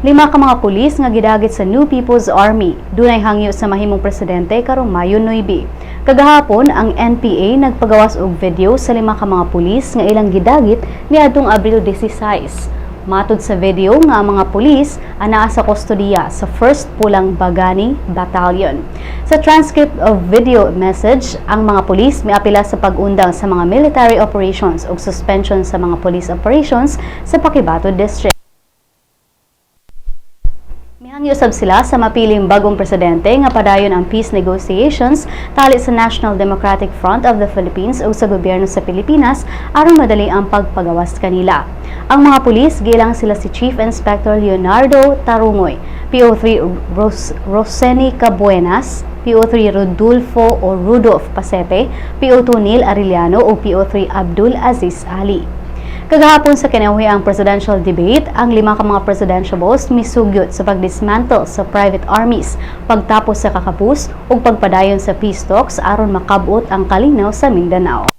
Lima ka mga pulis nga gidagit sa New People's Army dunay hangyo sa mahimong presidente karong Mayo 9. Kagahapon ang NPA nagpagawas og video sa lima ka mga pulis nga ilang gidagit niadtong Abril 16. Matod sa video nga ang mga pulis anaa sa kustodiya sa 1st Pulang Bagani Battalion. Sa transcript of video message, ang mga pulis miapila sa pag-undang sa mga military operations ug suspension sa mga police operations sa Pakibato District. Mihangyo sab sila sa mapiling bagong presidente nga padayon ang peace negotiations tali sa National Democratic Front of the Philippines ug sa gobyerno sa Pilipinas aron madali ang pagpagawas kanila. Ang mga pulis gilang sila si Chief Inspector Leonardo Tarungoy, PO3 Ros- Roseni Cabuenas, PO3 Rodolfo o Rudolph Pasepe, PO2 Neil Arellano o PO3 Abdul Aziz Ali. Kagahapon sa kinabuhi ang presidential debate, ang lima ka mga presidentiables misugyot sa pagdismantle sa private armies, pagtapos sa kakapus ug pagpadayon sa peace talks aron makabot ang kalinaw sa Mindanao.